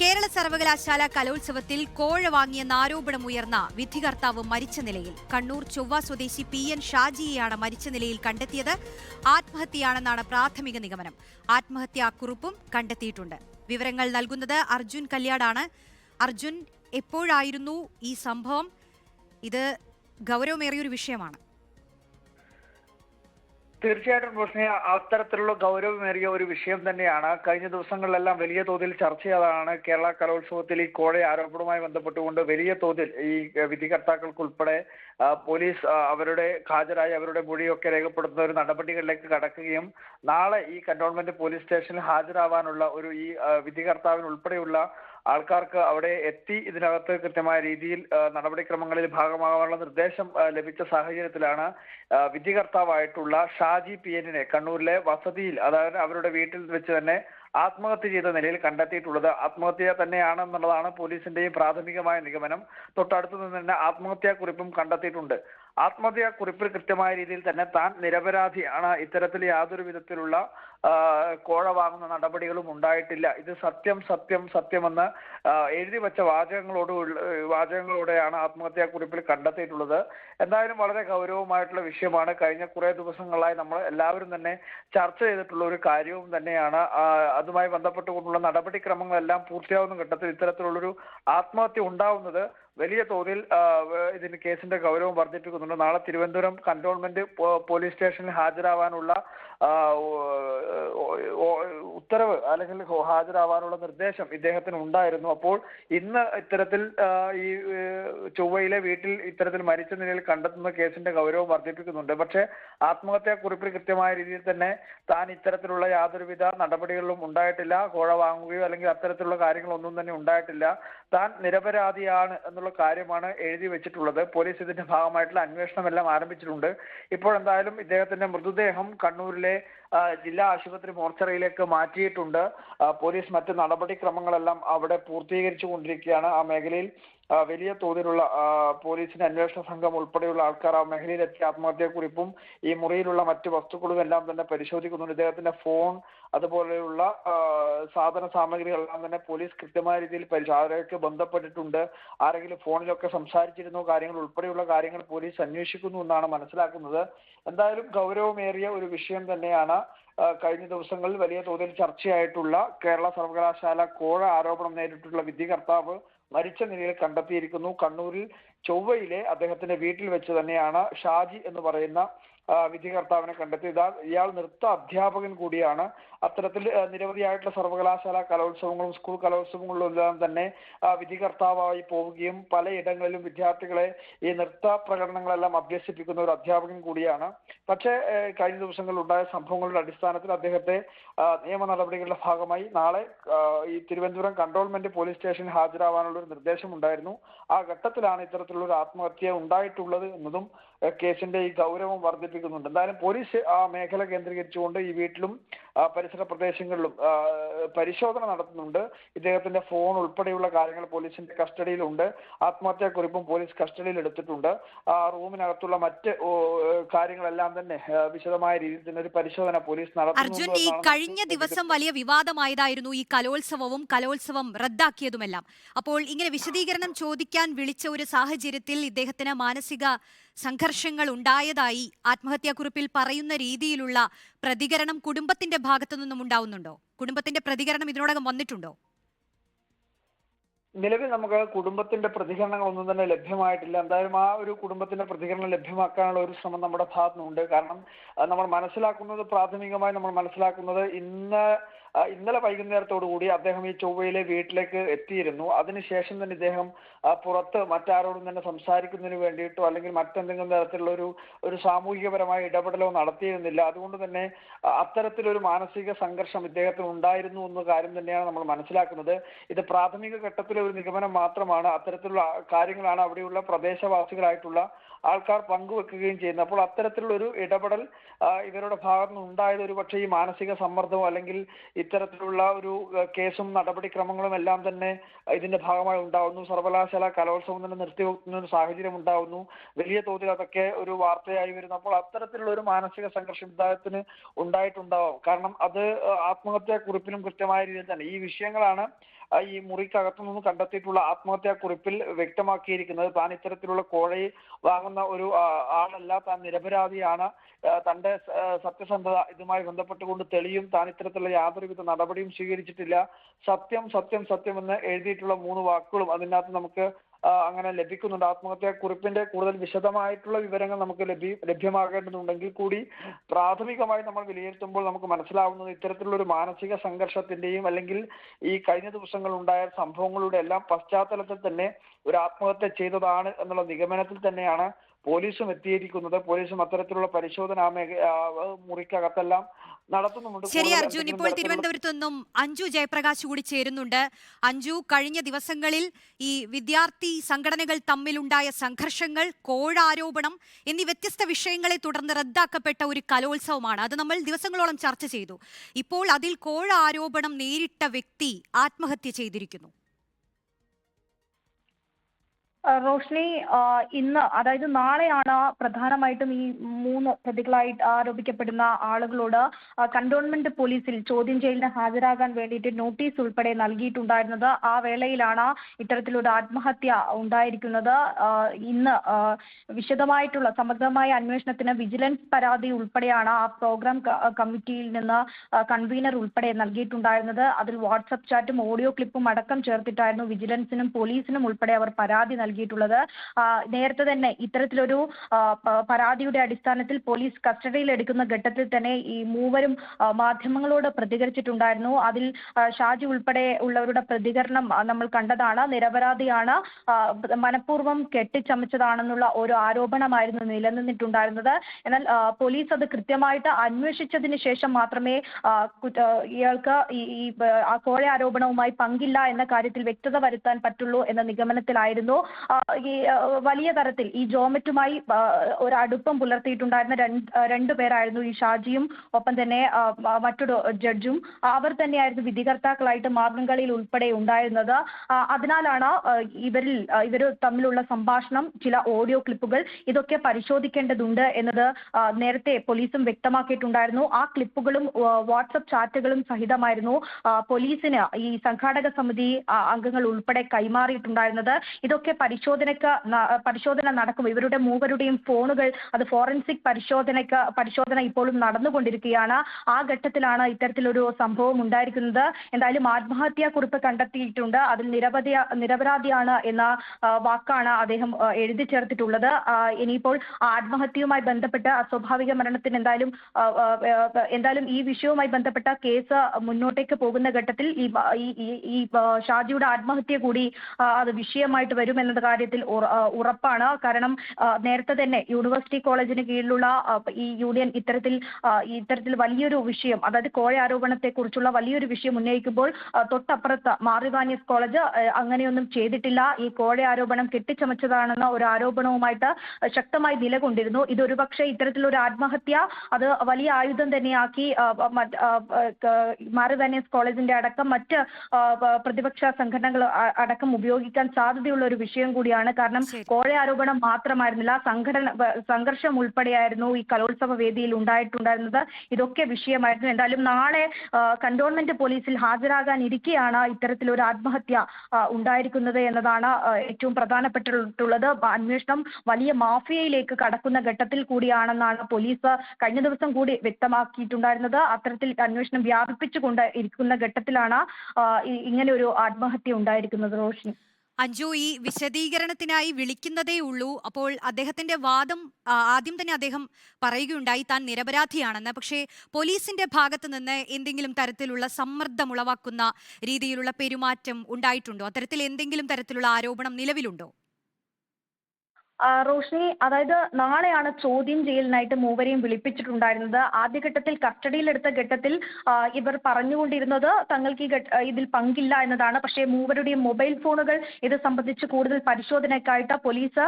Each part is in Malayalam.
കേരള സർവകലാശാല കലോത്സവത്തിൽ കോഴ വാങ്ങിയെന്ന ആരോപണമുയർന്ന വിധികർത്താവ് മരിച്ച നിലയിൽ. കണ്ണൂർ ചൊവ്വ സ്വദേശി പി എൻ ഷാജിയെയാണ് മരിച്ച നിലയിൽ കണ്ടെത്തിയത്. ആത്മഹത്യയാണെന്നാണ് പ്രാഥമിക നിഗമനം. ആത്മഹത്യാക്കുറിപ്പും കണ്ടെത്തിയിട്ടുണ്ട്. വിവരങ്ങൾ നൽകുന്നത് അർജുൻ കല്യാടാണ്. അർജുൻ എപ്പോഴായിരുന്നു ഈ സംഭവം? ഇത് ഗൗരവമേറിയൊരു വിഷയമാണ്. തീർച്ചയായിട്ടും റോഷ്നി അത്തരത്തിലുള്ള ഗൗരവമേറിയ ഒരു വിഷയം തന്നെയാണ്. കഴിഞ്ഞ ദിവസങ്ങളിലെല്ലാം വലിയ തോതിൽ ചർച്ച ചെയ്തതാണ് കേരള കലോത്സവത്തിൽ ഈ കോഴ ആരോപണവുമായി ബന്ധപ്പെട്ടുകൊണ്ട് വലിയ തോതിൽ ഈ വിധികർത്താക്കൾക്കുൾപ്പെടെ പോലീസ് അവരുടെ ഹാജരായി അവരുടെ മൊഴിയൊക്കെ രേഖപ്പെടുത്തുന്ന ഒരു നടപടികളിലേക്ക് കടക്കുകയും നാളെ ഈ കന്റോൺമെന്റ് പോലീസ് സ്റ്റേഷനിൽ ഹാജരാവാനുള്ള ഒരു ഈ വിധികർത്താവിന് ഉൾപ്പെടെയുള്ള ആൾക്കാർക്ക് അവിടെ എത്തി ഇതിനകത്ത് കൃത്യമായ രീതിയിൽ നടപടിക്രമങ്ങളിൽ ഭാഗമാകാനുള്ള നിർദ്ദേശം ലഭിച്ച സാഹചര്യത്തിലാണ് വിധികർത്താവായിട്ടുള്ള ഷാജി പി എന്നിനെ കണ്ണൂരിലെ വസതിയിൽ അതായത് അവരുടെ വീട്ടിൽ വെച്ച് തന്നെ ആത്മഹത്യ ചെയ്ത നിലയിൽ കണ്ടെത്തിയിട്ടുള്ളത് ആത്മഹത്യ തന്നെയാണെന്നുള്ളതാണ് പോലീസിന്റെയും പ്രാഥമികമായ നിഗമനം. തൊട്ടടുത്ത് നിന്ന് തന്നെ ആത്മഹത്യാ കുറിപ്പും കണ്ടെത്തിയിട്ടുണ്ട്. ആത്മഹത്യാ കുറിപ്പിൽ കൃത്യമായ രീതിയിൽ തന്നെ താൻ നിരപരാധിയാണ്. ഇത്തരത്തിൽ യാതൊരു വിധത്തിലുള്ള കോഴ വാങ്ങുന്ന നടപടികളും ഉണ്ടായിട്ടില്ല. ഇത് സത്യം സത്യം സത്യമെന്ന് എഴുതി വെച്ച വാചകങ്ങളോട് വാചകങ്ങളോടെയാണ് ആത്മഹത്യാ കുറിപ്പിൽ കണ്ടെത്തിയിട്ടുള്ളത്. എന്തായാലും വളരെ ഗൗരവമായിട്ടുള്ള വിഷയമാണ്. കഴിഞ്ഞ കുറേ ദിവസങ്ങളായി നമ്മൾ എല്ലാവരും തന്നെ ചർച്ച ചെയ്തിട്ടുള്ള ഒരു കാര്യവും തന്നെയാണ്. അതുമായി ബന്ധപ്പെട്ടുകൊണ്ടുള്ള നടപടിക്രമങ്ങളെല്ലാം പൂർത്തിയാവുന്ന ഘട്ടത്തിൽ ഇത്തരത്തിലുള്ളൊരു ആത്മഹത്യ ഉണ്ടാവുന്നത് വലിയ തോതിൽ ഇതിന് കേസിന്റെ ഗൗരവം വർദ്ധിപ്പിക്കുന്നുണ്ട്. നാളെ തിരുവനന്തപുരം കന്റോൺമെന്റ് പോലീസ് സ്റ്റേഷനിൽ ഹാജരാവാനുള്ള ഉത്തരവ് അല്ലെങ്കിൽ ഹാജരാവാനുള്ള നിർദ്ദേശം ഇദ്ദേഹത്തിന് ഉണ്ടായിരുന്നു. അപ്പോൾ ഇന്ന് ഇത്തരത്തിൽ ഈ ചൊവ്വയിലെ വീട്ടിൽ ഇത്തരത്തിൽ മരിച്ച നിലയിൽ കണ്ടെത്തുന്ന കേസിന്റെ ഗൗരവം വർദ്ധിപ്പിക്കുന്നുണ്ട്. പക്ഷേ ആത്മഹത്യാ കുറിപ്പിൽ കൃത്യമായ രീതിയിൽ തന്നെ താൻ ഇത്തരത്തിലുള്ള യാതൊരുവിധ നടപടികളിലും ഉണ്ടായിട്ടില്ല. കോഴ വാങ്ങുകയോ അല്ലെങ്കിൽ അത്തരത്തിലുള്ള കാര്യങ്ങളൊന്നും തന്നെ ഉണ്ടായിട്ടില്ല. താൻ നിരപരാധിയാണ് എന്നുള്ള കാര്യമാണ് എഴുതി വെച്ചിട്ടുള്ളത്. പോലീസ് ഇതിന്റെ ഭാഗമായിട്ടുള്ള അന്വേഷണം എല്ലാം ആരംഭിച്ചിട്ടുണ്ട്. ഇപ്പോൾ എന്തായാലും ഇദ്ദേഹത്തിന്റെ മൃതദേഹം കണ്ണൂരിലെ ജില്ലാ ആശുപത്രി മോർച്ചറിയിലേക്ക് മാറ്റിയിട്ടുണ്ട്. പോലീസ് മറ്റ് നടപടിക്രമങ്ങളെല്ലാം അവിടെ പൂർത്തീകരിച്ചു കൊണ്ടിരിക്കുകയാണ്. ആ മേഖലയിൽ വലിയ തോതിലുള്ള പോലീസിന്റെ അന്വേഷണ സംഘം ഉൾപ്പെടെയുള്ള ആൾക്കാർ ആ മേഖലയിലെത്തി ആത്മഹത്യാക്കുറിപ്പും ഈ മുറിയിലുള്ള മറ്റു വസ്തുക്കളും എല്ലാം തന്നെ പരിശോധിക്കുന്നുണ്ട്. ഇദ്ദേഹത്തിന്റെ ഫോൺ അതുപോലെയുള്ള സാധന സാമഗ്രികളെല്ലാം തന്നെ പോലീസ് കൃത്യമായ രീതിയിൽ ആരൊക്കെ ബന്ധപ്പെട്ടിട്ടുണ്ട്. ആരെങ്കിലും ഫോണിലൊക്കെ സംസാരിച്ചിരുന്നു കാര്യങ്ങൾ ഉൾപ്പെടെയുള്ള കാര്യങ്ങൾ പോലീസ് അന്വേഷിക്കുന്നു എന്നാണ് മനസ്സിലാക്കുന്നത്. എന്തായാലും ഗൗരവമേറിയ ഒരു വിഷയം തന്നെയാണ് കഴിഞ്ഞ ദിവസങ്ങളിൽ വലിയ തോതിൽ ചർച്ചയായിട്ടുള്ള കേരള സർവകലാശാല കോഴ ആരോപണം നേരിട്ടുള്ള വിധികർത്താവ് മരിച്ച നിലയിൽ കണ്ടെത്തിയിരിക്കുന്നു. കണ്ണൂരിൽ ചൊവ്വയിലെ അദ്ദേഹത്തിന്റെ വീട്ടിൽ വെച്ച് തന്നെയാണ് ഷാജി എന്ന് പറയുന്ന വിധികർത്താവിനെ കണ്ടെത്തി ഇതാ ഇയാൾ നൃത്ത അധ്യാപകൻ കൂടിയാണ്. അത്തരത്തിൽ നിരവധിയായിട്ടുള്ള സർവകലാശാല കലോത്സവങ്ങളും സ്കൂൾ കലോത്സവങ്ങളിലും എല്ലാം തന്നെ വിധി വിധികർത്താവായി പോവുകയും പലയിടങ്ങളിലും വിദ്യാർത്ഥികളെ ഈ നൃത്ത പ്രകടനങ്ങളെല്ലാം അഭ്യസിപ്പിക്കുന്ന ഒരു അധ്യാപകൻ കൂടിയാണ്. പക്ഷേ കഴിഞ്ഞ ദിവസങ്ങളിൽ ഉണ്ടായ സംഭവങ്ങളുടെ അടിസ്ഥാനത്തിൽ അദ്ദേഹത്തെ നിയമ നടപടികളുടെ ഭാഗമായി നാളെ ഈ തിരുവനന്തപുരം കൺട്രോൾമെന്റ് പോലീസ് സ്റ്റേഷനിൽ ഹാജരാവാനുള്ള ഒരു നിർദ്ദേശം ഉണ്ടായിരുന്നു ആ ഘട്ടത്തിലാണ് ഇത്തരത്തിലുള്ള ഒരു ആത്മഹത്യ ഉണ്ടായിട്ടുള്ളത് എന്നതും കേസിന്റെ ഈ ഗൗരവം വർദ്ധിപ്പിക്കുന്നുണ്ട്. എന്തായാലും പോലീസ് ആ മേഖല കേന്ദ്രീകരിച്ചുകൊണ്ട് ഈ വീട്ടിലും പരിസര പ്രദേശങ്ങളിലും പരിശോധന നടത്തുന്നുണ്ട്. ഇദ്ദേഹത്തിന്റെ ഫോൺ ഉൾപ്പെടെയുള്ള കാര്യങ്ങൾ പോലീസിന്റെ കസ്റ്റഡിയിലുണ്ട്. ആത്മഹത്യാക്കുറിപ്പും പോലീസ് കസ്റ്റഡിയിൽ എടുത്തിട്ടുണ്ട് ആ റൂമിനകത്തുള്ള മറ്റ് കാര്യങ്ങളെല്ലാം തന്നെ വിശദമായ രീതിയിൽ തന്നെ ഒരു പരിശോധന പോലീസ് അർജുൻ ഈ കഴിഞ്ഞ ദിവസം വലിയ വിവാദമായതായിരുന്നു ഈ കലോത്സവവും കലോത്സവം റദ്ദാക്കിയതുമെല്ലാം. അപ്പോൾ ഇങ്ങനെ വിശദീകരണം ചോദിക്കാൻ വിളിച്ച ഒരു സാഹചര്യത്തിൽ ഇദ്ദേഹത്തിന് മാനസിക സംഘർഷങ്ങൾ ഉണ്ടായതായി ആത്മഹത്യാക്കുറിപ്പിൽ പറയുന്ന രീതിയിലുള്ള പ്രതികരണം കുടുംബത്തിന്റെ ഭാഗത്തു നിന്നും ഉണ്ടാവുന്നുണ്ടോ? കുടുംബത്തിന്റെ പ്രതികരണം ഇതിനോടകം വന്നിട്ടുണ്ടോ? നിലവിൽ നമുക്ക് കുടുംബത്തിന്റെ പ്രതികരണങ്ങൾ ഒന്നും തന്നെ ലഭ്യമായിട്ടില്ല. എന്തായാലും ആ ഒരു കുടുംബത്തിന്റെ പ്രതികരണം ലഭ്യമാക്കാനുള്ള ഒരു ശ്രമം നമ്മുടെ ഭാഗത്തുനിന്നുണ്ട് കാരണം നമ്മൾ മനസ്സിലാക്കുന്നത് പ്രാഥമികമായി നമ്മൾ മനസ്സിലാക്കുന്നത് ഇന്ന് ഇന്നലെ വൈകുന്നേരത്തോടു കൂടി അദ്ദേഹം ഈ ചൊവ്വയിലെ വീട്ടിലേക്ക് എത്തിയിരുന്നു. അതിനുശേഷം തന്നെ ഇദ്ദേഹം പുറത്ത് മറ്റാരോടും തന്നെ സംസാരിക്കുന്നതിന് വേണ്ടിയിട്ടോ അല്ലെങ്കിൽ മറ്റെന്തെങ്കിലും തരത്തിലുള്ള ഒരു ഒരു സാമൂഹികപരമായ ഇടപെടലോ നടത്തിയിരുന്നില്ല. അതുകൊണ്ട് തന്നെ അത്തരത്തിലൊരു മാനസിക സംഘർഷം ഇദ്ദേഹത്തിന് ഉണ്ടായിരുന്നു എന്ന കാര്യം തന്നെയാണ് നമ്മൾ മനസ്സിലാക്കുന്നത്. ഇത് പ്രാഥമിക ഘട്ടത്തിലെ ഒരു നിഗമനം മാത്രമാണ് അത്തരത്തിലുള്ള കാര്യങ്ങളാണ് അവിടെയുള്ള പ്രദേശവാസികളായിട്ടുള്ള ആൾക്കാർ പങ്കുവെക്കുകയും ചെയ്യുന്നത്. അപ്പോൾ അത്തരത്തിലുള്ള ഒരു ഇടപെടൽ ഇവരുടെ ഭാഗത്തു നിന്ന് ഉണ്ടായത് ഒരു പക്ഷേ ഈ മാനസിക സമ്മർദ്ദമോ അല്ലെങ്കിൽ ഇത്തരത്തിലുള്ള ഒരു കേസും നടപടിക്രമങ്ങളും എല്ലാം തന്നെ ഇതിന്റെ ഭാഗമായി ഉണ്ടാവുന്നു. സർവകലാശാല കലോത്സവം തന്നെ നിർത്തിവെക്കുന്ന ഒരു സാഹചര്യം ഉണ്ടാവുന്നു. വലിയ തോതിൽ അതൊക്കെ ഒരു വാർത്തയായി വരുന്നു. അപ്പോൾ അത്തരത്തിലുള്ള ഒരു മാനസിക സംഘർഷ ഇദ്ദേഹത്തിന് ഉണ്ടായിട്ടുണ്ടാവാം. കാരണം അത് ആത്മഹത്യാ കുറിപ്പിലും കൃത്യമായ രീതിയിൽ തന്നെ ഈ വിഷയങ്ങളാണ് ഈ മുറിക്കകത്തു നിന്ന് കണ്ടെത്തിയിട്ടുള്ള ആത്മഹത്യാ കുറിപ്പിൽ വ്യക്തമാക്കിയിരിക്കുന്നത് താൻ ഇത്തരത്തിലുള്ള കോഴയെ വാങ്ങുന്ന ഒരു ആളല്ല. താൻ നിരപരാധിയാണ്. തന്റെ സത്യസന്ധത ഇതുമായി ബന്ധപ്പെട്ടുകൊണ്ട് തെളിയും. താൻ ഇത്തരത്തിലുള്ള യാതൊരുവിധ നടപടിയും സ്വീകരിച്ചിട്ടില്ല. സത്യം സത്യം സത്യം എന്ന് എഴുതിയിട്ടുള്ള മൂന്ന് വാക്കുകളും അതിനകത്ത് നമുക്ക് അങ്ങനെ ലഭിക്കുന്നുണ്ട്. ആത്മഹത്യാ കുറിപ്പിന്റെ കൂടുതൽ വിശദമായിട്ടുള്ള വിവരങ്ങൾ നമുക്ക് ലഭ്യ ലഭ്യമാകേണ്ടതുണ്ടെങ്കിൽ കൂടി പ്രാഥമികമായി നമ്മൾ വിലയിരുത്തുമ്പോൾ നമുക്ക് മനസ്സിലാവുന്നത് ഇത്തരത്തിലുള്ള ഒരു മാനസിക സംഘർഷത്തിന്റെയും അല്ലെങ്കിൽ ഈ കഴിഞ്ഞ ദിവസങ്ങൾ ഉണ്ടായ സംഭവങ്ങളുടെ എല്ലാം പശ്ചാത്തലത്തിൽ തന്നെ ഒരു ആത്മഹത്യ ചെയ്തതാണ് എന്നുള്ള നിഗമനത്തിൽ തന്നെയാണ് പോലീസും എത്തിയിരിക്കുന്നത് പോലീസും അത്തരത്തിലുള്ള പരിശോധന മുറിക്കകത്തെല്ലാം നടത്തുന്നുണ്ട് ശരി അർജുൻ. ഇപ്പോൾ തരത്തിലുള്ള- തിരുവനന്തപുരത്ത് നിന്നും അഞ്ജു ജയപ്രകാശ് കൂടി ചേരുന്നുണ്ട്. അഞ്ജു കഴിഞ്ഞ ദിവസങ്ങളിൽ ഈ വിദ്യാർത്ഥി സംഘടനകൾ തമ്മിലുണ്ടായ സംഘർഷങ്ങൾ കോഴാരോപണം എന്നീ വ്യത്യസ്ത വിഷയങ്ങളെ തുടർന്ന് റദ്ദാക്കപ്പെട്ട ഒരു കലോത്സവമാണ്. അത് നമ്മൾ ദിവസങ്ങളോളം ചർച്ച ചെയ്തു. ഇപ്പോൾ അതിൽ കോഴ ആരോപണം നേരിട്ട വ്യക്തി ആത്മഹത്യ ചെയ്തിരിക്കുന്നു. റോഷ്നി ഇന്ന് അതായത് നാളെയാണ് പ്രധാനമായിട്ടും ഈ മൂന്ന് പ്രതികളായിട്ട് ആരോപിക്കപ്പെടുന്ന ആളുകളോട് കണ്ടോൺമെന്റ് പോലീസിൽ ചോദ്യം ചെയ്യലിന് ഹാജരാകാൻ വേണ്ടിയിട്ട് നോട്ടീസ് ഉൾപ്പെടെ നൽകിയിട്ടുണ്ടായിരുന്നത്. ആ വേളയിലാണ് ഇത്തരത്തിലൊരു ആത്മഹത്യ ഉണ്ടായിരിക്കുന്നത്. ഇന്ന് വിശദമായിട്ടുള്ള സമഗ്രമായ അന്വേഷണത്തിന് വിജിലൻസ് പരാതി ഉൾപ്പെടെയാണ് ആ പ്രോഗ്രാം കമ്മിറ്റിയിൽ നിന്ന് കൺവീനർ ഉൾപ്പെടെ നൽകിയിട്ടുണ്ടായിരുന്നത്. അതിൽ വാട്സപ്പ് ചാറ്റും ഓഡിയോ ക്ലിപ്പും അടക്കം ചേർത്തിട്ടായിരുന്നു വിജിലൻസിനും പോലീസിനും ഉൾപ്പെടെ അവർ പരാതി നൽകിയിട്ടുള്ളത്. നേരത്തെ തന്നെ ഇത്തരത്തിലൊരു പരാതിയുടെ അടിസ്ഥാനത്തിൽ പോലീസ് കസ്റ്റഡിയിൽ എടുക്കുന്ന ഘട്ടത്തിൽ തന്നെ ഈ മൂവരും മാധ്യമങ്ങളോട് പ്രതികരിച്ചിട്ടുണ്ടായിരുന്നു. അതിൽ ഷാജി ഉൾപ്പെടെ ഉള്ളവരുടെ പ്രതികരണം നമ്മൾ കണ്ടതാണ്. നിരപരാധിയാണ് മനഃപൂർവം കെട്ടിച്ചമച്ചതാണെന്നുള്ള ഒരു ആരോപണമായിരുന്നു നിലനിന്നിട്ടുണ്ടായിരുന്നത്. എന്നാൽ പോലീസ് അത് കൃത്യമായിട്ട് അന്വേഷിച്ചതിന് ശേഷം മാത്രമേ ഇയാൾക്ക് ഈ കോഴ ആരോപണവുമായി പങ്കില്ല എന്ന കാര്യത്തിൽ വ്യക്തത വരുത്താൻ പറ്റുള്ളൂ എന്ന നിഗമനത്തിലായിരുന്നു. ഈ വലിയ തരത്തിൽ ഈ ജോമറ്റുമായി ഒരു അടുപ്പം പുലർത്തിയിട്ടുണ്ടായിരുന്ന രണ്ട് പേരായിരുന്നു ഈ ഷാജിയും ഒപ്പം തന്നെ മറ്റൊരു ജഡ്ജും. അവർ തന്നെയായിരുന്നു വിധികർത്താക്കളായിട്ട് മാർഗംകളിയിൽ ഉൾപ്പെടെ ഉണ്ടായിരുന്നത്. അതിനാലാണ് ഇവരിൽ ഇവർ തമ്മിലുള്ള സംഭാഷണം ചില ഓഡിയോ ക്ലിപ്പുകൾ ഇതൊക്കെ പരിശോധിക്കേണ്ടതുണ്ട് എന്നത് നേരത്തെ പോലീസും വ്യക്തമാക്കിയിട്ടുണ്ടായിരുന്നു. ആ ക്ലിപ്പുകളും വാട്സപ്പ് ചാറ്റുകളും സഹിതമായിരുന്നു പോലീസിന് ഈ സംഘാടക സമിതി അംഗങ്ങൾ ഉൾപ്പെടെ കൈമാറിയിട്ടുണ്ടായിരുന്നത്. ഇതൊക്കെ പരിശോധനയ്ക്ക് പരിശോധന നടക്കും. ഇവരുടെ മൂവരുടെയും ഫോണുകൾ അത് ഫോറൻസിക് പരിശോധനയ്ക്ക് പരിശോധന ഇപ്പോഴും നടന്നുകൊണ്ടിരിക്കുകയാണ്. ആ ഘട്ടത്തിലാണ് ഇത്തരത്തിലൊരു സംഭവം ഉണ്ടായിരിക്കുന്നത്. എന്തായാലും ആത്മഹത്യാ കുറിപ്പ് കണ്ടെത്തിയിട്ടുണ്ട്. അതിൽ നിരവധി നിരപരാധിയാണ് എന്ന വാക്കാണ് അദ്ദേഹം എഴുതി ചേർത്തിട്ടുള്ളത്. ഇനിയിപ്പോൾ ആത്മഹത്യയുമായി ബന്ധപ്പെട്ട് അസ്വാഭാവിക മരണത്തിന് എന്തായാലും എന്തായാലും ഈ വിഷയവുമായി ബന്ധപ്പെട്ട കേസ് മുന്നോട്ടേക്ക് പോകുന്ന ഘട്ടത്തിൽ ഈ ഷാജിയുടെ ആത്മഹത്യ കൂടി അത് വിഷയമായിട്ട് വരും എന്ന കാര്യത്തിൽ ഉറപ്പാണ്. കാരണം നേരത്തെ തന്നെ യൂണിവേഴ്സിറ്റി കോളേജിന് കീഴിലുള്ള ഈ യൂണിയൻ ഇത്തരത്തിൽ ഇത്തരത്തിൽ വലിയൊരു വിഷയം അതായത് കോഴ ആരോപണത്തെ കുറിച്ചുള്ള വലിയൊരു വിഷയം ഉന്നയിക്കുമ്പോൾ തൊട്ടപ്പുറത്ത് മാറിവാനിയസ് കോളേജ് അങ്ങനെയൊന്നും ചെയ്തിട്ടില്ല. ഈ കോഴ ആരോപണം കെട്ടിച്ചമച്ചതാണെന്ന ഒരു ആരോപണവുമായിട്ട് ശക്തമായി നിലകൊണ്ടിരുന്നു. ഇത് ഒരുപക്ഷെ ഇത്തരത്തിലൊരു ആത്മഹത്യ അത് വലിയ ആയുധം തന്നെയാക്കി മാറിവാനിയസ് കോളേജിന്റെ അടക്കം മറ്റ് പ്രതിപക്ഷ സംഘടനകൾ അടക്കം ഉപയോഗിക്കാൻ സാധ്യതയുള്ള ഒരു വിഷയം കൂടിയാണ്. കാരണം. കോഴ ആരോപണം മാത്രമായിരുന്നില്ല. സംഘടന സംഘർഷം ഉൾപ്പെടെയായിരുന്നു ഈ കലോത്സവ വേദിയിൽ ഉണ്ടായിട്ടുണ്ടായിരുന്നത്. ഇതൊക്കെ വിഷയമായിരുന്നു. എന്തായാലും നാളെ കന്റോൺമെന്റ് പോലീസിൽ ഹാജരാകാൻ ഇരിക്കെയാണ് ഇത്തരത്തിലൊരു ആത്മഹത്യ ഉണ്ടായിരിക്കുന്നത് എന്നതാണ് ഏറ്റവും പ്രധാനപ്പെട്ടിട്ടുള്ളത്. അന്വേഷണം വലിയ മാഫിയയിലേക്ക് കടക്കുന്ന ഘട്ടത്തിൽ കൂടിയാണെന്നാണ് പോലീസ് കഴിഞ്ഞ ദിവസം കൂടി വ്യക്തമാക്കിയിട്ടുണ്ടായിരുന്നത്. അത്തരത്തിൽ അന്വേഷണം വ്യാപിപ്പിച്ചുകൊണ്ട് ഇരിക്കുന്ന ഘട്ടത്തിലാണ് ഇങ്ങനെ ഒരു ആത്മഹത്യ ഉണ്ടായിരിക്കുന്നത്. റോഷിനി. അഞ്ജു ഈ വിശദീകരണത്തിനായി വിളിക്കുന്നതേ ഉള്ളൂ. അപ്പോൾ അദ്ദേഹത്തിന്റെ വാദം ആദ്യം തന്നെ അദ്ദേഹം പറയുകയുണ്ടായി താൻ നിരപരാധിയാണെന്ന്. പക്ഷേ പോലീസിന്റെ ഭാഗത്ത് നിന്ന് എന്തെങ്കിലും തരത്തിലുള്ള സമ്മർദ്ദം ഉളവാക്കുന്ന രീതിയിലുള്ള പെരുമാറ്റം ഉണ്ടായിട്ടുണ്ടോ? അത്തരത്തിൽ എന്തെങ്കിലും തരത്തിലുള്ള ആരോപണം നിലവിലുണ്ടോ? റോഷ്നി അതായത് നാളെയാണ് ചോദ്യം ചെയ്യലിനായിട്ട് മൂവരെയും വിളിപ്പിച്ചിട്ടുണ്ടായിരുന്നത്. ആദ്യഘട്ടത്തിൽ കസ്റ്റഡിയിലെടുത്ത ഘട്ടത്തിൽ ഇവർ പറഞ്ഞുകൊണ്ടിരുന്നത് തങ്ങൾക്ക് ഈ ഇതിൽ പങ്കില്ല എന്നതാണ്. പക്ഷേ മൂവരുടെയും മൊബൈൽ ഫോണുകൾ ഇത് സംബന്ധിച്ച് കൂടുതൽ പരിശോധനയ്ക്കായിട്ട് പോലീസ്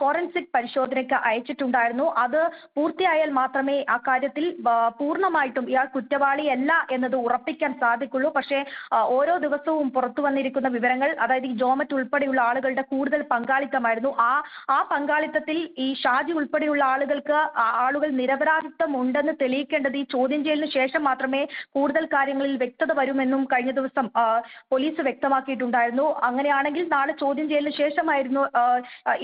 ഫോറൻസിക് പരിശോധനയ്ക്ക് അയച്ചിട്ടുണ്ടായിരുന്നു. അത് പൂർത്തിയായാൽ മാത്രമേ ആ കാര്യത്തിൽ പൂർണമായിട്ടും ഇയാൾ കുറ്റവാളിയല്ല എന്നത് ഉറപ്പിക്കാൻ സാധിക്കുള്ളൂ. പക്ഷേ ഓരോ ദിവസവും പുറത്തു വന്നിരിക്കുന്ന വിവരങ്ങൾ അതായത് ഈ ജോമറ്റ് ഉൾപ്പെടെയുള്ള ആളുകളുടെ കൂടുതൽ പങ്കാളിത്തമായിരുന്നു. ആ ആ പങ്കാളിത്തത്തിൽ ഈ ഷാജി ഉൾപ്പെടെയുള്ള ആളുകൾക്ക് ആളുകൾ നിരപരാധിത്വം ഉണ്ടെന്ന് തെളിയിക്കേണ്ടത് ഈ ചോദ്യം ചെയ്യലിന് ശേഷം മാത്രമേ കൂടുതൽ കാര്യങ്ങളിൽ വ്യക്തത വരുമെന്നും കഴിഞ്ഞ ദിവസം പോലീസ് വ്യക്തമാക്കിയിട്ടുണ്ടായിരുന്നു. അങ്ങനെയാണെങ്കിൽ നാളെ ചോദ്യം ചെയ്യലിന് ശേഷമായിരുന്നു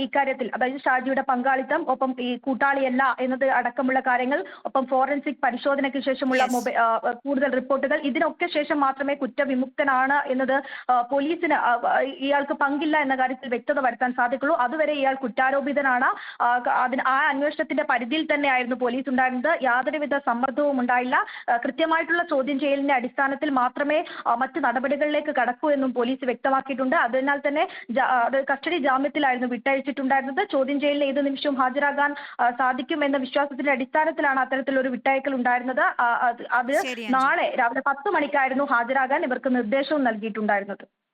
ഇക്കാര്യത്തിൽ അതായത് ഷാജിയുടെ പങ്കാളിത്തം ഒപ്പം ഈ കൂട്ടാളിയല്ല എന്നത് അടക്കമുള്ള കാര്യങ്ങൾ ഒപ്പം ഫോറൻസിക് പരിശോധനയ്ക്ക് ശേഷമുള്ള കൂടുതൽ റിപ്പോർട്ടുകൾ. ഇതിനൊക്കെ ശേഷം മാത്രമേ കുറ്റവിമുക്തനാണ് എന്നത് പോലീസിന് ഇയാൾക്ക് പങ്കില്ല എന്ന കാര്യത്തിൽ വ്യക്തത വരുത്താൻ സാധിക്കുള്ളൂ. അതുവരെ ഇയാൾ കുറ്റാരോപിതനാണ് ആ, ക- അതിന് ആ അന്വേഷണത്തിന്റെ പരിധിയിൽ തന്നെയായിരുന്നു പോലീസ് ഉണ്ടായിരുന്നത്. യാതൊരുവിധ സമ്മർദ്ദവും ഉണ്ടായില്ല. കൃത്യമായിട്ടുള്ള ചോദ്യം ചെയ്യലിന്റെ അടിസ്ഥാനത്തിൽ മാത്രമേ മറ്റ് നടപടികളിലേക്ക് കടക്കൂ എന്നും പോലീസ് വ്യക്തമാക്കിയിട്ടുണ്ട്. അതിനാൽ തന്നെ കസ്റ്റഡി ജാമ്യത്തിലായിരുന്നു വിട്ടയച്ചിട്ടുണ്ടായിരുന്നത്. ചോദ്യം ചെയ്യലിന് ഏത് നിമിഷവും ഹാജരാകാൻ സാധിക്കും എന്ന വിശ്വാസത്തിന്റെ അടിസ്ഥാനത്തിലാണ് അത്തരത്തിലൊരു വിട്ടയക്കൽ ഉണ്ടായിരുന്നത്. അത്. നാളെ രാവിലെ പത്ത് മണിക്കായിരുന്നു ഹാജരാകാൻ ഇവർക്ക് നിർദ്ദേശവും നൽകിയിട്ടുണ്ടായിരുന്നത്.